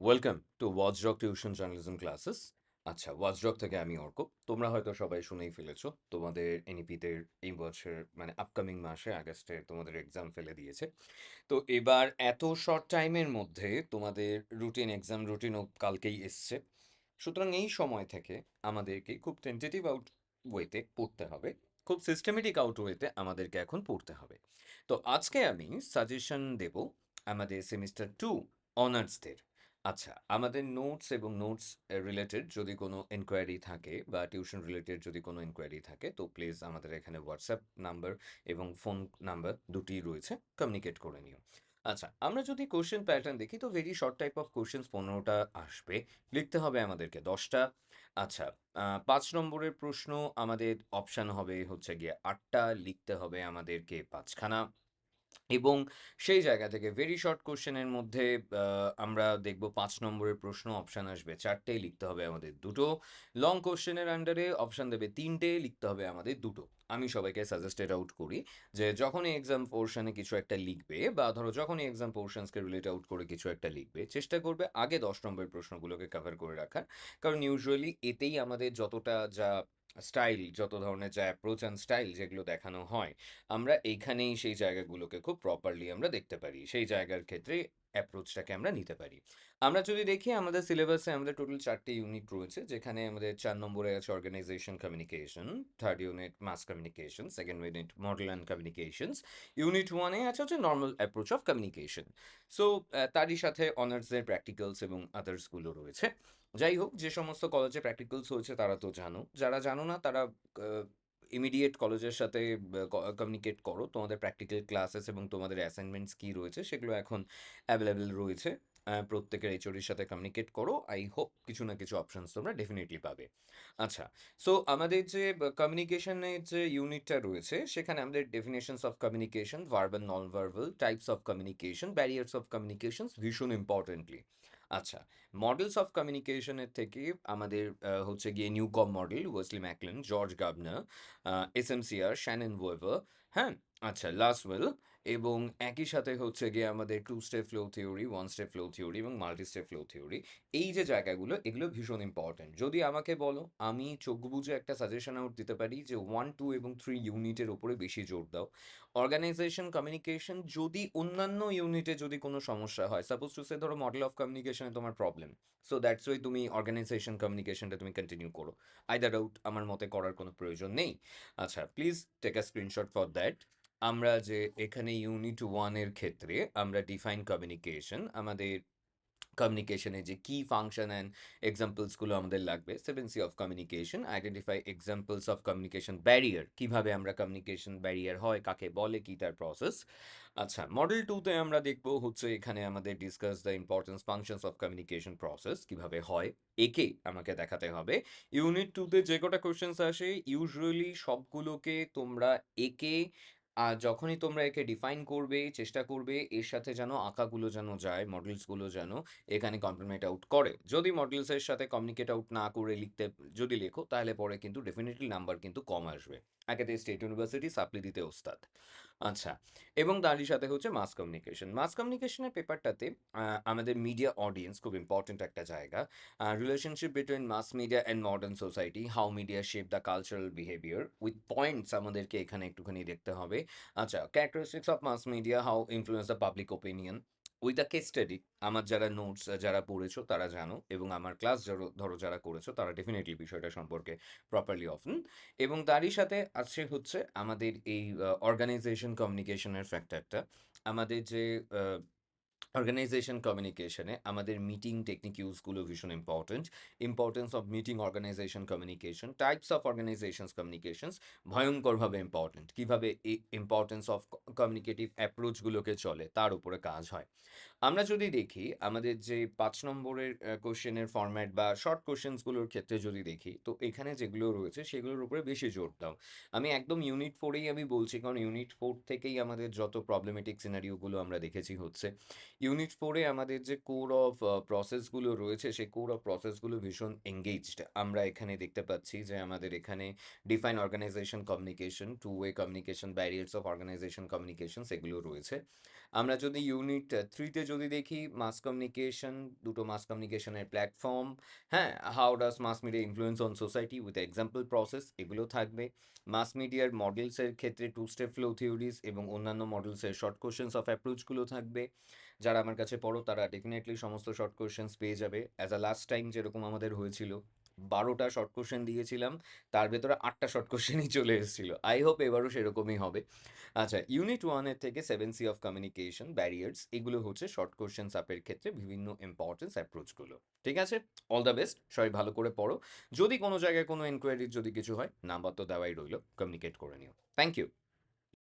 Welcome to Watchdog tuition journalism classes আচ্ছা Watchdog থেকে আমি অর্ক। তোমরা হয়তো সবাই শুনেই ফেলেছো, তোমাদের এনইপিতে এই বছর মানে আপকামিং মাসে আগস্টে তোমাদের এক্সাম ফেলে দিয়েছে। তো এবার এত শর্ট টাইমের মধ্যে তোমাদের রুটিন এক্সাম রুটিনও কালকেই এসছে। সুতরাং এই সময় থেকে আমাদেরকে খুব টেন্টেটিভ আউট ওয়েতে পড়তে হবে। খুব সিস্টেমেটিক আউট ওয়েতে আমাদেরকে এখন পড়তে হবে। তো আজকে আমি সাজেশন দেব আমাদের সেমিস্টার টু অনার্সদের আচ্ছা আমাদের নোটস এবং নোটস রিলেটেড যদি কোনো এনকোয়ারি থাকে বা টিউশন রিলেটেড যদি কোনো এনকোয়ারি থাকে, তো প্লিজ আমাদের এখানে হোয়াটসঅ্যাপ নাম্বার এবং ফোন নাম্বার দুটি রয়েছে কমিউনিকেট করে নিও। আচ্ছা আমরা যদি কোশ্চেন প্যাটার্ন দেখি, তো very short type of questions পনেরোটা আসবে, লিখতে হবে আমাদেরকে দশটা। আচ্ছা পাঁচ নম্বরের প্রশ্ন, আমাদের অপশান হবে হচ্ছে গিয়ে আটটা, লিখতে হবে আমাদেরকে পাঁচখানা। এবং সেই জায়গা থেকে ভেরি শর্ট কোশ্চেনের মধ্যে আমরা দেখব পাঁচ নম্বরের প্রশ্ন অপশান আসবে। চারটেই লিখতে হবে আমাদের দুটো। লং কোশ্চেনের আন্ডারে অপশান দেবে তিনটে, লিখতে হবে আমাদের দুটো। আমি সবাইকে সাজেস্টেড আউট করি যে যখনই এক্সাম পোর্শনে কিছু একটা লিখবে বা ধরো যখনই এক্সাম পোর্শনসকে রিলেট আউট করে কিছু একটা লিখবে, চেষ্টা করবে আগে দশ নম্বরের প্রশ্নগুলোকে কভার করে রাখার। কারণ ইউজুয়ালি এতেই আমাদের যতটা যা স্টাইল, যত ধরনের যা অ্যাপ্রোচ অ্যান্ড স্টাইল যেগুলো দেখানো হয়, আমরা এইখানেই সেই জায়গাগুলোকে খুব প্রপারলি আমরা দেখতে পারি। সেই জায়গার ক্ষেত্রে অ্যাপ্রোচটাকে আমরা নিতে পারি। আমরা যদি দেখি, আমাদের সিলেবাসে আমাদের টোটাল চারটে ইউনিট রয়েছে, যেখানে আমাদের চার নম্বরে আছে organisation communication third unit mass communication second unit model and communications unit ওয়ানে আছে হচ্ছে normal approach of communication so তারই সাথে অনার্সের প্র্যাকটিক্যালস এবং আদার্সগুলো রয়েছে। যাই হোক, যে সমস্ত কলেজে প্র্যাকটিক্যালস হয়েছে, তারা তো জানো। যারা জানো না, তারা ইমিডিয়েট কলেজের সাথে কমিউনিকেট করো। তোমাদের প্র্যাকটিক্যাল ক্লাসেস এবং তোমাদের অ্যাসাইনমেন্টস কী রয়েছে সেগুলো এখন অ্যাভেলেবেল রয়েছে। প্রত্যেকের এইচওডির সাথে কমিউনিকেট করো। আই হোপ কিছু না কিছু অপশনস তোমরা ডেফিনেটলি পাবে। আচ্ছা সো আমাদের যে কমিউনিকেশনের যে ইউনিটটা রয়েছে, সেখানে আমাদের definitions of communication verbal non verbal types of communication barriers of communications ভীষণ ইম্পর্টেন্টলি আচ্ছা মডেলস অফ কমিউনিকেশনের থেকে আমাদের হচ্ছে গিয়ে Newcomb model Westley MacLean George Gerbner S M CR Shannon Weaver হ্যাঁ আচ্ছা লাসওয়েল এবং একই সাথে হচ্ছে গিয়ে আমাদের two step flow theory one step flow theory এবং মাল্টি স্টেপ ফ্লো থিওরি এই যে জায়গাগুলো, এগুলো ভীষণ ইম্পর্ট্যান্ট যদি আমাকে বলো, আমি চোখ বুঝে একটা সাজেশন আউট দিতে পারি যে ওয়ান টু এবং থ্রি ইউনিটের ওপরে বেশি জোর দাও। অর্গানাইজেশন কমিউনিকেশন যদি অন্যান্য ইউনিটে যদি কোনো সমস্যা হয় সাপোজ টু সে ধরো মডেল অফ কমিউনিকেশনে তোমার প্রবলেম সো দ্যাটস ওয়াই তুমি অর্গানাইজেশন কমিউনিকেশনটা তুমি কন্টিনিউ করো। আই আইদার আউট আমার মতে করার কোনো প্রয়োজন নেই। আচ্ছা please take a screenshot for that আমরা যে এখানে ইউনিট ওয়ানের ক্ষেত্রে আমরা ডিফাইন কমিউনিকেশন আমাদের কমিউনিকেশনে যে কি ফাংশন অ্যান্ড এক্সাম্পলসগুলো আমাদের লাগবে seven C of communication identify examples of communication barrier কীভাবে আমরা কমিউনিকেশন ব্যারিয়ার হয়, কাকে বলে, কি তার প্রসেস আচ্ছা মডেল টুতে আমরা দেখব হচ্ছে এখানে আমাদের discuss the importance functions of communication process কীভাবে হয়, একে আমাকে দেখাতে হবে। ইউনিট টুতে যে কটা কোশ্চেন্স আসে ইউজুয়ালি সবগুলোকে তোমরা একে আর যখনই তোমরা একে ডিফাইন করবে, চেষ্টা করবে, এর সাথে যেন আঁকাগুলো যেন যায় মডেলসগুলো যেন এখানে কমপ্লিমেন্ট আউট করে। যদি মডেলসের সাথে কমিউনিকেট আউট না করে লিখতে, যদি লেখো, তাহলে পরে কিন্তু ডেফিনেটলি নাম্বার কিন্তু কম আসবে। একেতে স্টেট ইউনিভার্সিটি সাপ্লি দিতে ওস্তাদ। আচ্ছা এবং তারই সাথে হচ্ছে মাস কমিউনিকেশন মাস কমিউনিকেশনের পেপারটাতে আমাদের মিডিয়া অডিয়েন্স খুব ইম্পর্টেন্ট একটা জায়গা। Relationship between mass media and modern society how media shape the cultural behaviour with points আমাদেরকে এখানে একটুখানি দেখতে হবে। আচ্ছা characteristics of mass media how influence the public opinion with the case study আমার যারা নোটস যারা পড়েছো তারা জানো এবং আমার ক্লাস ধরো যারা করেছ তারা ডেফিনেটলি বিষয়টা সম্পর্কে প্রপারলি অফেন এবং তারই সাথে আছে হচ্ছে আমাদের এই অর্গানাইজেশন কমিউনিকেশনের ফ্যাক্টরটা আমাদের যে অর্গানাইজেশন কমিউনিকেশনে আমাদের মিটিং টেকনিক ইউজগুলো ভীষণ important importance of meeting organisation communication types of organisations communications ভয়ঙ্করভাবে ইম্পর্টেন্ট কীভাবে এই ইম্পর্টেন্স অফ কমিউনিকেটিভ অ্যাপ্রোচগুলোকে চলে, তার উপরে কাজ হয়। আমরা যদি দেখি, আমাদের যে পাঁচ নম্বরের কোশ্চেনের ফরম্যাট বা শর্ট কোশ্চেন্সগুলোর ক্ষেত্রে যদি দেখি, তো এখানে যেগুলো রয়েছে, সেগুলোর উপরে বেশি জোর দাও। আমি একদম ইউনিট ফোরেই আমি বলছি, কারণ ইউনিট ফোর থেকেই আমাদের যত প্রবলেমেটিক সিনারিওগুলো আমরা দেখেছি হচ্ছে ইউনিট ফোরে আমাদের যে কোর অফ প্রসেসগুলো রয়েছে, সেই কোর অফ প্রসেসগুলো ভীষণ এঙ্গেজড আমরা এখানে দেখতে পাচ্ছি যে আমাদের এখানে define organisation communication two way communication barriers of organisation communication সেগুলো রয়েছে। আমরা যদি ইউনিট থ্রিতে যদি দেখি মাস কমিউনিকেশন দুটো মাস কমিউনিকেশনের প্ল্যাটফর্ম হ্যাঁ? How does mass media influence on society with example process এগুলো থাকবে। মাস মিডিয়ার মডেলসের ক্ষেত্রে টু স্টেপ ফ্লো থিওরিজ এবং অন্যান্য মডেলসের শর্ট কোশ্চেন্স অফ অ্যাপ্রোচগুলো থাকবে। যারা আমার কাছে পড়ো, তারা ডেফিনেটলি সমস্ত শর্ট কোশ্চেন্স পেয়ে যাবে। অ্যাজ আ লাস্ট টাইম যেরকম আমাদের হয়েছিল। বারোটা শর্ট কোশ্চেন দিয়েছিলাম, তার ভেতরে আটটা শর্ট কোশ্চেনই চলে এসেছিল। আই হোপ এবারও সেরকমই হবে। আচ্ছা ইউনিট ওয়ানের থেকে seven C of communication barriers এগুলো হচ্ছে শর্ট কোশ্চেন সাপের ক্ষেত্রে বিভিন্ন ইম্পর্টেন্স অ্যাপ্রোচগুলো ঠিক আছে? অল দ্য বেস্ট সবাই ভালো করে পড়ো। যদি কোনো জায়গায় কোনো এনকোয়ারির যদি কিছু হয় নাম্বার তো দেওয়াই রইল। কমিউনিকেট করে নিও। Thank you